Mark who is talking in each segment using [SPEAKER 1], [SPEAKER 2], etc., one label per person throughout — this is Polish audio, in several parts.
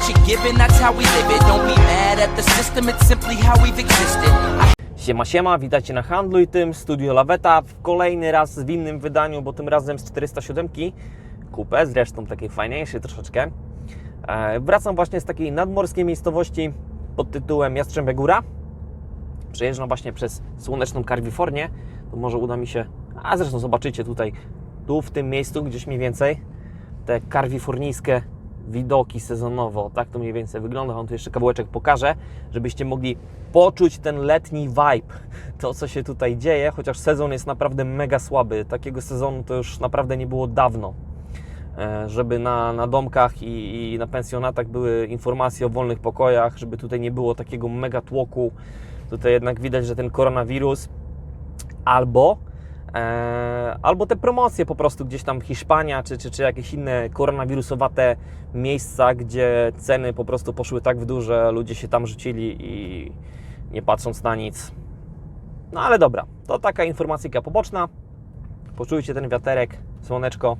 [SPEAKER 1] what you're given, that's how we live it. Don't be mad at the system, it's simply how we've existed.
[SPEAKER 2] Siema, siema, witajcie na Handlu i tym Studio Laweta kolejny raz w innym wydaniu, bo tym razem z 407 kupę, zresztą takiej fajniejszej troszeczkę. E, Wracam właśnie z takiej nadmorskiej miejscowości pod tytułem Jastrzębia Góra. Przejeżdżam właśnie przez słoneczną Kalifornię, to może uda mi się, a zresztą zobaczycie tutaj, tu w tym miejscu gdzieś mniej więcej, te karwifornijskie widoki sezonowo, tak to mniej więcej wygląda. Wam tu jeszcze kawałeczek pokażę, żebyście mogli poczuć ten letni vibe, to co się tutaj dzieje, chociaż sezon jest naprawdę mega słaby. Takiego sezonu to już naprawdę nie było dawno. E, Żeby na, na domkach i, i na pensjonatach były informacje o wolnych pokojach, żeby tutaj nie było takiego mega tłoku. Tutaj jednak widać, że ten koronawirus albo albo te promocje po prostu gdzieś tam Hiszpania, czy, czy, czy jakieś inne koronawirusowate miejsca, gdzie ceny po prostu poszły tak w dół, że ludzie się tam rzucili i nie patrząc na nic. No ale dobra, to taka informacyjka poboczna. Poczujcie ten wiaterek, słoneczko.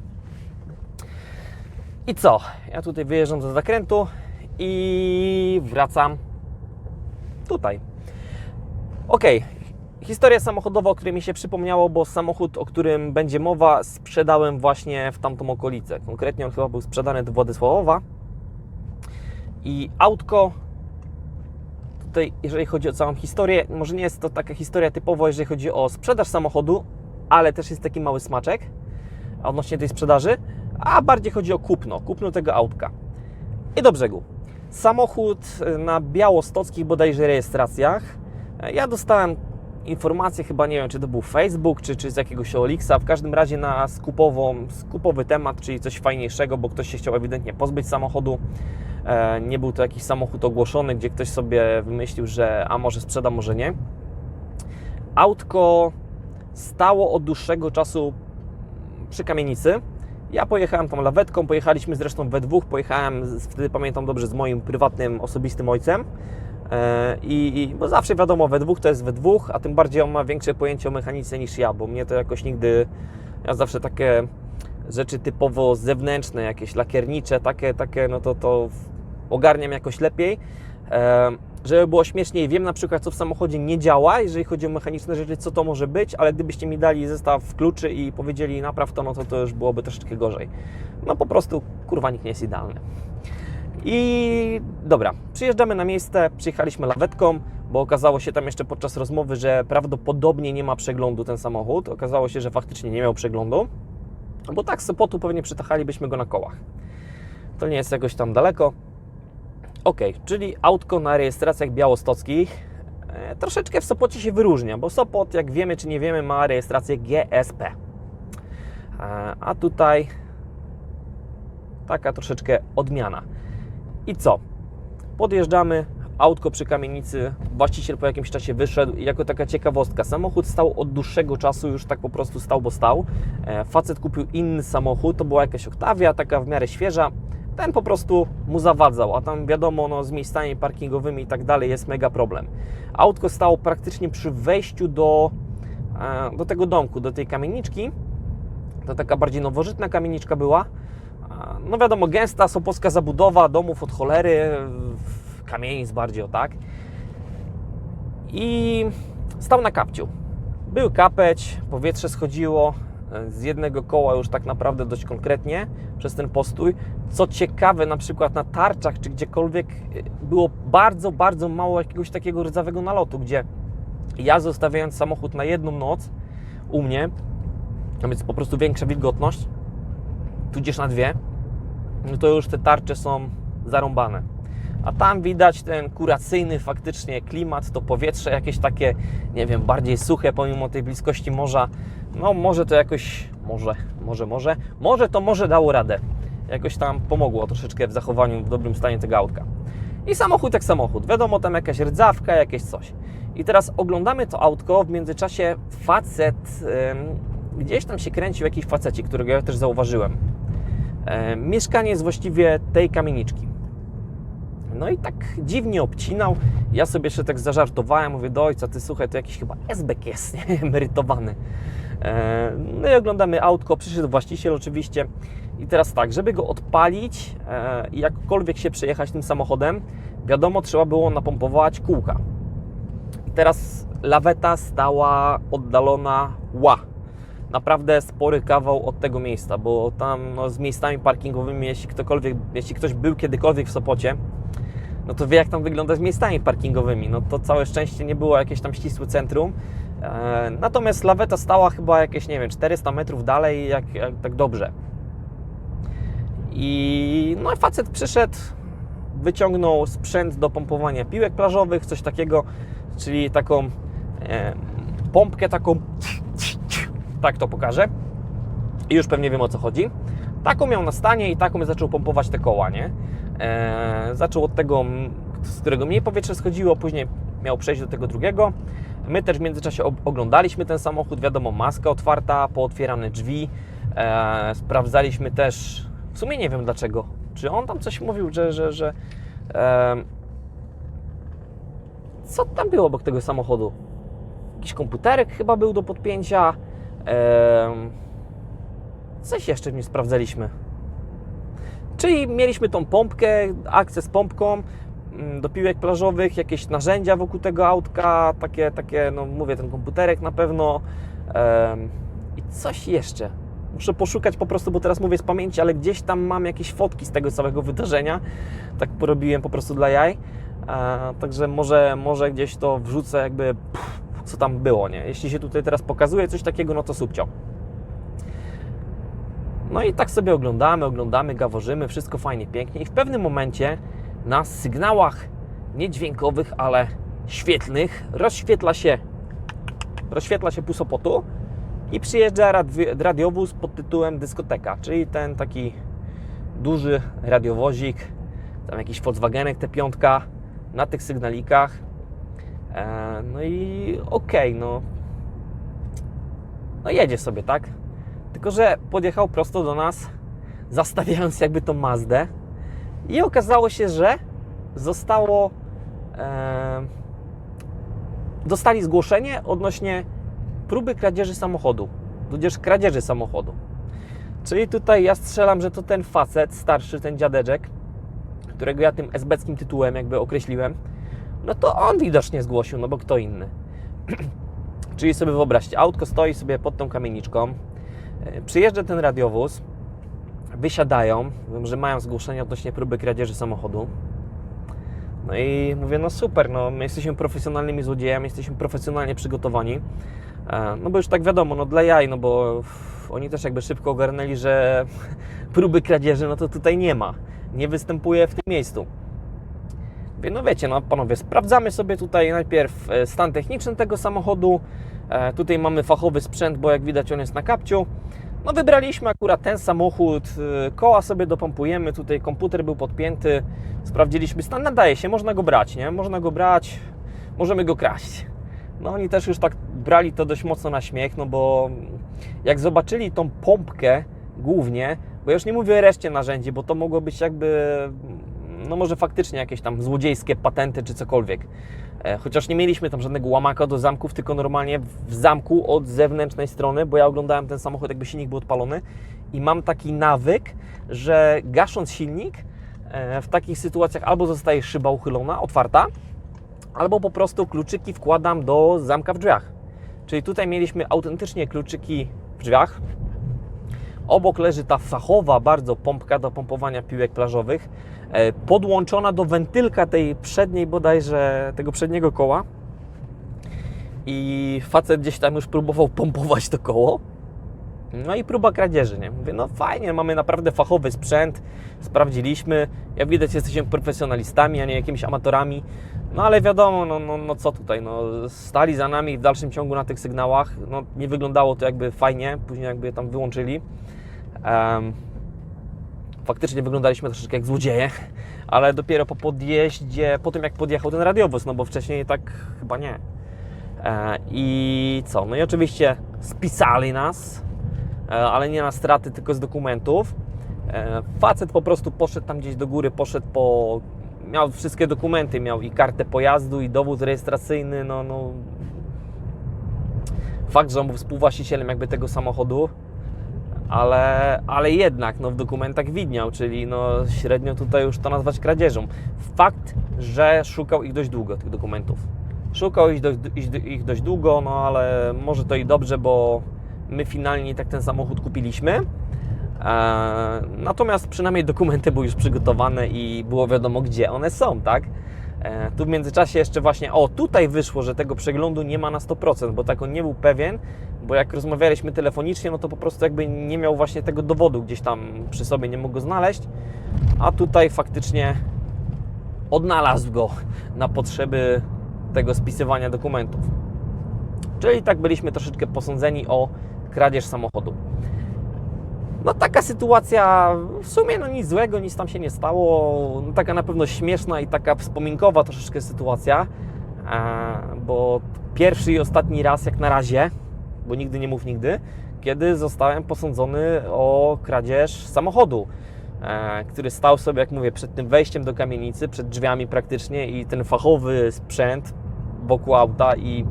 [SPEAKER 2] I co? Ja tutaj wyjeżdżam do zakrętu i wracam tutaj. Okej, Historia samochodowa, o której mi się przypomniało, bo samochód, o którym będzie mowa, sprzedałem właśnie w tamtą okolicę. Konkretnie on chyba był sprzedany do Władysławowa. I autko, tutaj jeżeli chodzi o całą historię, może nie jest to taka historia typowo, jeżeli chodzi o sprzedaż samochodu, ale też jest taki mały smaczek odnośnie tej sprzedaży, a bardziej chodzi o kupno, kupno tego autka. I do brzegu. Samochód na białostockich bodajże rejestracjach. Ja dostałem informację, chyba nie wiem, czy to był Facebook, czy, czy z jakiegoś Olixa, w każdym razie na skupową, skupowy temat, czyli coś fajniejszego, bo ktoś się chciał ewidentnie pozbyć samochodu. E, Nie był to jakiś samochód ogłoszony, gdzie ktoś sobie wymyślił, że a może sprzeda, może nie. Autko stało od dłuższego czasu przy kamienicy. Ja pojechałem tą lawetką, pojechaliśmy zresztą we dwóch, pojechałem wtedy pamiętam dobrze z moim prywatnym, osobistym ojcem. E, I, I bo zawsze wiadomo, we dwóch to jest we dwóch, a tym bardziej on ma większe pojęcie o mechanice niż ja, bo mnie to jakoś nigdy. Ja zawsze takie rzeczy typowo zewnętrzne, jakieś lakiernicze, takie, takie no to, to ogarniam jakoś lepiej. E, żeby było śmieszniej, wiem na przykład, co w samochodzie nie działa, jeżeli chodzi o mechaniczne rzeczy, co to może być, ale gdybyście mi dali zestaw kluczy i powiedzieli napraw to, no to to już byłoby troszeczkę gorzej. No po prostu, kurwa, nikt nie jest idealny. I dobra, przyjeżdżamy na miejsce, przyjechaliśmy lawetką, bo okazało się tam jeszcze podczas rozmowy, że prawdopodobnie nie ma przeglądu ten samochód. Okazało się, że faktycznie nie miał przeglądu, bo tak z Sopotu pewnie przytachalibyśmy go na kołach. To nie jest jakoś tam daleko. Ok, czyli autko na rejestracjach białostockich e, troszeczkę w Sopocie się wyróżnia, bo Sopot, jak wiemy czy nie wiemy, ma rejestrację GSP. E, a tutaj taka troszeczkę odmiana. I co? Podjeżdżamy, autko przy kamienicy, właściciel po jakimś czasie wyszedł i jako taka ciekawostka, samochód stał od dłuższego czasu, już tak po prostu stał, bo stał. E, Facet kupił inny samochód, to była jakaś Octavia, taka w miarę świeża. Ten po prostu mu zawadzał, a tam wiadomo, no, z miejscami parkingowymi i tak dalej jest mega problem. Autko stało praktycznie przy wejściu do, e, do tego domku, do tej kamieniczki. To taka bardziej nowożytna kamieniczka była. No wiadomo, gęsta sopocka zabudowa domów od cholery, kamienic bardziej o tak. I stał na kapciu. Był kapeć, powietrze schodziło e, z jednego koła już tak naprawdę dość konkretnie przez ten postój. Co ciekawe, na przykład na tarczach czy gdziekolwiek e, było bardzo, bardzo mało jakiegoś takiego rdzawego nalotu, gdzie ja zostawiając samochód na jedną noc u mnie, a więc po prostu większa wilgotność, tudzież na dwie, to już te tarcze są zarąbane. A tam widać ten kuracyjny faktycznie klimat, to powietrze jakieś takie, nie wiem, bardziej suche pomimo tej bliskości morza. No może to jakoś, może, może, może, może to może dało radę. Jakoś tam pomogło troszeczkę w zachowaniu w dobrym stanie tego autka. I samochód jak samochód. Wiadomo, tam jakaś rdzawka, jakieś coś. I teraz oglądamy to autko, w międzyczasie facet, gdzieś tam się kręcił jakiś facecik, którego ja też zauważyłem. E, mieszkanie jest właściwie tej kamieniczki. No i tak dziwnie obcinał. Ja sobie jeszcze tak zażartowałem, mówię do ojca, ty słuchaj, to jakiś chyba SBK jest, nie? emerytowany. E, No i oglądamy autko, przyszedł właściciel oczywiście. I teraz tak, żeby go odpalić e, i jakkolwiek się przejechać tym samochodem, wiadomo, trzeba było napompować kółka. I teraz laweta stała oddalona ła. Naprawdę spory kawał od tego miejsca, bo tam no, z miejscami parkingowymi, jeśli ktokolwiek, jeśli ktoś był kiedykolwiek w Sopocie, no to wie jak tam wygląda z miejscami parkingowymi. No to całe szczęście nie było jakieś tam ścisłe centrum. E, natomiast laweta stała chyba jakieś, nie wiem, 400 metrów dalej, jak, jak tak dobrze. I no facet przyszedł, wyciągnął sprzęt do pompowania piłek plażowych, coś takiego, czyli taką e, pompkę taką, tak to pokażę. I już pewnie wiem o co chodzi. Taką miał na stanie i taką zaczął pompować te koła, nie? E, zaczął od tego, z którego mniej powietrze schodziło, później miał przejść do tego drugiego. My też w międzyczasie oglądaliśmy ten samochód, wiadomo, maska otwarta, pootwierane drzwi. E, sprawdzaliśmy też, w sumie nie wiem dlaczego, czy on tam coś mówił, że, że, że e, co tam było obok tego samochodu? Jakiś komputerek chyba był do podpięcia. Coś jeszcze nie sprawdzaliśmy. Czyli mieliśmy tą pompkę, akcję z pompką mm, do piłek plażowych, jakieś narzędzia wokół tego autka, takie, takie no mówię, ten komputerek na pewno i coś jeszcze. Muszę poszukać po prostu, bo teraz mówię z pamięci, ale gdzieś tam mam jakieś fotki z tego całego wydarzenia. Tak porobiłem po prostu dla jaj. Także może, może gdzieś to wrzucę jakby co tam było, nie? Jeśli się tutaj teraz pokazuje coś takiego, no to subcio. No i tak sobie oglądamy, oglądamy, gaworzymy, wszystko fajnie, pięknie i w pewnym momencie na sygnałach nie dźwiękowych, ale świetlnych rozświetla się rozświetla się Pusopotu i przyjeżdża radiowóz pod tytułem dyskoteka, czyli ten taki duży radiowozik, tam jakiś Volkswagenek T5 na tych sygnalikach. E, no i okej, no no jedzie sobie, tak? Tylko, że podjechał prosto do nas, zastawiając jakby tą Mazdę. I okazało się, że zostało. E, dostali zgłoszenie odnośnie próby kradzieży samochodu, tudzież kradzieży samochodu. Czyli tutaj ja strzelam, że to ten facet, starszy, ten dziadeczek, którego ja tym esbeckim tytułem jakby określiłem, no to on widocznie zgłosił, no bo kto inny. Czyli sobie wyobraźcie, autko stoi sobie pod tą kamieniczką, E, Przyjeżdża ten radiowóz, wysiadają, mówią, że mają zgłoszenie odnośnie próby kradzieży samochodu. No i mówię, no super, no my jesteśmy profesjonalnymi złodziejami, jesteśmy profesjonalnie przygotowani. E, No bo już tak wiadomo, no dla jaj, no bo oni też jakby szybko ogarnęli, że próby kradzieży, no to tutaj nie ma. Nie występuje w tym miejscu. Mówię, No wiecie, no panowie, sprawdzamy sobie tutaj najpierw e, stan techniczny tego samochodu. E, Tutaj mamy fachowy sprzęt, bo jak widać on jest na kapciu. No wybraliśmy akurat ten samochód, e, koła sobie dopompujemy, tutaj komputer był podpięty, sprawdziliśmy stan, nadaje się, można go brać, nie? Można go brać, możemy go kraść. No oni też już tak brali to dość mocno na śmiech, no bo jak zobaczyli tą pompkę głównie, bo ja już nie mówię o reszcie narzędzi, bo to mogło być jakby, no może faktycznie jakieś tam złodziejskie patenty czy cokolwiek. E, Chociaż nie mieliśmy tam żadnego łamaka do zamków, tylko normalnie w zamku od zewnętrznej strony, bo ja oglądałem ten samochód, jakby silnik był odpalony i mam taki nawyk, że gasząc silnik, e, w takich sytuacjach albo zostaje szyba uchylona, otwarta, albo po prostu kluczyki wkładam do zamka w drzwiach. Czyli tutaj mieliśmy autentycznie kluczyki w drzwiach. Obok leży ta fachowa bardzo pompka do pompowania piłek plażowych, e, podłączona do wentylka tej przedniej bodajże, tego przedniego koła. I facet gdzieś tam już próbował pompować to koło. No i próba kradzieży, nie? Mówię, no fajnie, mamy naprawdę fachowy sprzęt, sprawdziliśmy. Jak widać, jesteśmy profesjonalistami, a nie jakimiś amatorami. No ale wiadomo, no, no, no co tutaj, no stali za nami w dalszym ciągu na tych sygnałach. No nie wyglądało to jakby fajnie, później jakby tam wyłączyli. Em, faktycznie wyglądaliśmy troszeczkę jak złodzieje, ale dopiero po podjeździe, po tym jak podjechał ten radiowóz, no bo wcześniej tak chyba nie. E, I co? No i oczywiście spisali nas, e, ale nie na straty, tylko z dokumentów. E, Facet po prostu poszedł tam gdzieś do góry, poszedł po. Miał wszystkie dokumenty, miał i kartę pojazdu, i dowód rejestracyjny. No, no. Fakt, że on był współwłaścicielem jakby tego samochodu, ale, ale jednak no, w dokumentach widniał, czyli no, średnio tutaj już to nazwać kradzieżą. Fakt, że szukał ich dość długo, tych dokumentów. Szukał ich dość, ich, dość długo, no ale może to i dobrze, bo my finalnie tak ten samochód kupiliśmy. Eee, natomiast przynajmniej dokumenty były już przygotowane i było wiadomo, gdzie one są, tak? E, Tu w międzyczasie jeszcze właśnie, o tutaj wyszło, że tego przeglądu nie ma na 100%, bo tak on nie był pewien, bo jak rozmawialiśmy telefonicznie, no to po prostu jakby nie miał właśnie tego dowodu gdzieś tam przy sobie, nie mógł go znaleźć, a tutaj faktycznie odnalazł go na potrzeby tego spisywania dokumentów. Czyli tak byliśmy troszeczkę posądzeni o kradzież samochodu. No taka sytuacja, w sumie no nic złego, nic tam się nie stało. No, taka na pewno śmieszna i taka wspominkowa troszeczkę sytuacja, e, bo pierwszy i ostatni raz jak na razie, bo nigdy nie mów nigdy, kiedy zostałem posądzony o kradzież samochodu, e, który stał sobie, jak mówię, przed tym wejściem do kamienicy, przed drzwiami praktycznie i ten fachowy sprzęt wokół auta i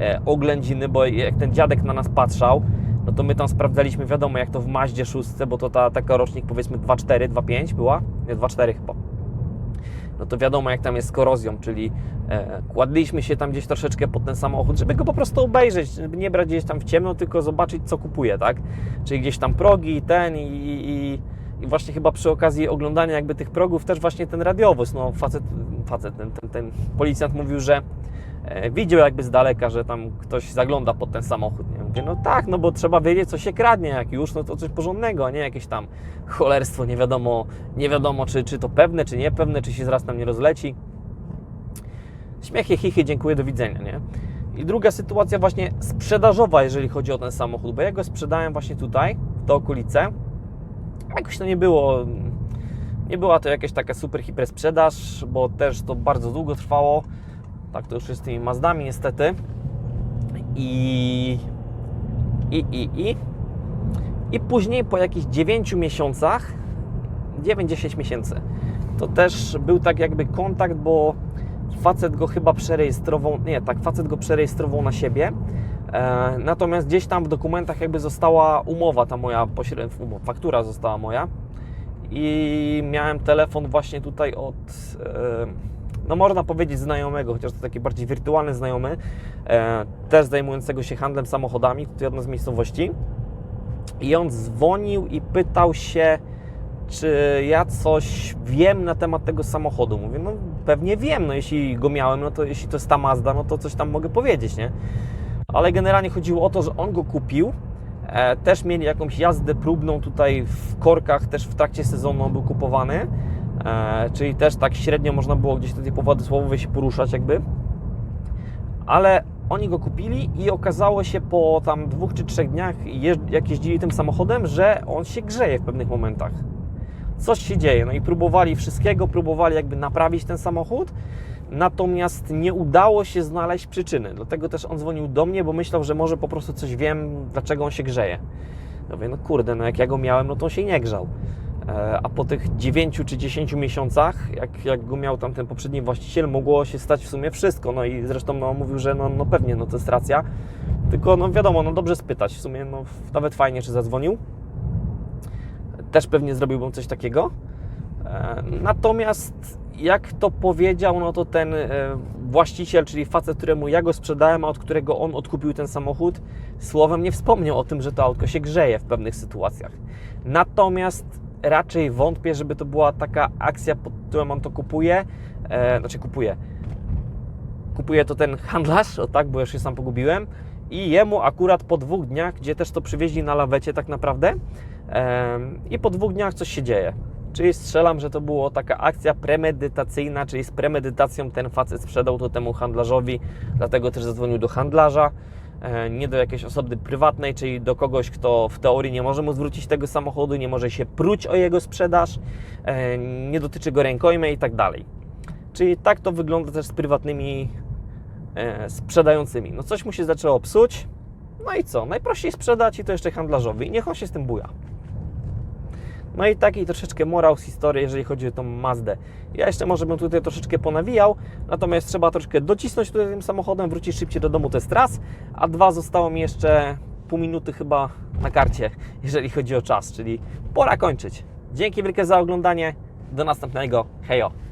[SPEAKER 2] e, oględziny, bo jak ten dziadek na nas patrzał, no to my tam sprawdzaliśmy, wiadomo, jak to w Maździe 6, bo to ta taka rocznik powiedzmy 2.4, 2.5 była, nie 2.4 chyba. No to wiadomo, jak tam jest z korozją, czyli e, kładliśmy się tam gdzieś troszeczkę pod ten samochód, żeby go po prostu obejrzeć, żeby nie brać gdzieś tam w ciemno, tylko zobaczyć, co kupuje, tak? Czyli gdzieś tam progi, ten i, i, i właśnie chyba przy okazji oglądania jakby tych progów też właśnie ten radiowóz, no facet, facet ten, ten, ten policjant mówił, że widział jakby z daleka, że tam ktoś zagląda pod ten samochód. Nie? Mówię, no tak, no bo trzeba wiedzieć, co się kradnie, jak już, no to coś porządnego, a nie jakieś tam cholerstwo, nie wiadomo, nie wiadomo czy, czy to pewne, czy niepewne, czy się zaraz nam nie rozleci. Śmiechy, chichy, dziękuję, do widzenia, nie? I druga sytuacja właśnie sprzedażowa, jeżeli chodzi o ten samochód, bo ja go sprzedałem właśnie tutaj, w te okolice. Jakoś to nie było, nie była to jakaś taka super hiper sprzedaż, bo też to bardzo długo trwało. Tak to już jest z tymi Mazdami niestety. I, i, i, i, i później po jakichś 9 miesiącach, 9-10 miesięcy, to też był tak jakby kontakt, bo facet go chyba przerejestrował, nie, tak, facet go przerejestrował na siebie, e, natomiast gdzieś tam w dokumentach jakby została umowa, ta moja pośrednia, faktura została moja. I miałem telefon właśnie tutaj od, e, no można powiedzieć znajomego, chociaż to taki bardziej wirtualny znajomy, e, też zajmującego się handlem samochodami, tutaj jedna z miejscowości i on dzwonił i pytał się, czy ja coś wiem na temat tego samochodu. Mówię, no pewnie wiem, no jeśli go miałem, no to jeśli to jest ta Mazda, no to coś tam mogę powiedzieć, nie? Ale generalnie chodziło o to, że on go kupił, e, też mieli jakąś jazdę próbną tutaj w korkach, też w trakcie sezonu on był kupowany, czyli też tak średnio można było gdzieś do tej powody słowowej się poruszać jakby, ale oni go kupili i okazało się po tam dwóch czy trzech dniach, jak jeździli tym samochodem, że on się grzeje w pewnych momentach coś się dzieje. No i próbowali wszystkiego, próbowali jakby naprawić ten samochód, natomiast nie udało się znaleźć przyczyny. Dlatego też on dzwonił do mnie, bo myślał, że może po prostu coś wiem, dlaczego on się grzeje. No mówię, no kurde, no jak ja go miałem, no to on się nie grzał. E, A po tych 9 czy 10 miesiącach, jak, jak go miał tam ten poprzedni właściciel, mogło się stać w sumie wszystko. No i zresztą no, mówił, że no, no pewnie, no to jest racja. Tylko no wiadomo, no dobrze spytać. W sumie no, nawet fajnie, czy zadzwonił też pewnie zrobiłbym coś takiego. E, Natomiast jak to powiedział, no to ten e, właściciel, czyli facet, któremu ja go sprzedałem, a od którego on odkupił ten samochód, słowem nie wspomniał o tym, że to autko się grzeje w pewnych sytuacjach. Natomiast raczej wątpię, żeby to była taka akcja, pod którą on to kupuje, e, znaczy kupuje. Kupuje to ten handlarz, o tak, bo już się sam pogubiłem. I jemu akurat po dwóch dniach, gdzie też to przywieźli na lawecie tak naprawdę, em, i po dwóch dniach coś się dzieje. Czyli strzelam, że to była taka akcja premedytacyjna, czyli z premedytacją ten facet sprzedał to temu handlarzowi, dlatego też zadzwonił do handlarza, e, nie do jakiejś osoby prywatnej, czyli do kogoś, kto w teorii nie może mu zwrócić tego samochodu, nie może się pruć o jego sprzedaż, e, nie dotyczy go rękojmie i tak dalej. Czyli tak to wygląda też z prywatnymi e, sprzedającymi. No coś mu się zaczęło psuć, no i co? Najprościej sprzedać i to jeszcze handlarzowi niech on się z tym buja. No i taki troszeczkę morał z historii, jeżeli chodzi o tą Mazdę. Ja jeszcze może bym tutaj troszeczkę ponawijał, natomiast trzeba troszkę docisnąć tutaj tym samochodem, wrócić szybciej do domu, to jest raz, a dwa zostało mi jeszcze pół minuty chyba na karcie, jeżeli chodzi o czas, czyli pora kończyć. Dzięki wielkie za oglądanie, do następnego, hejo!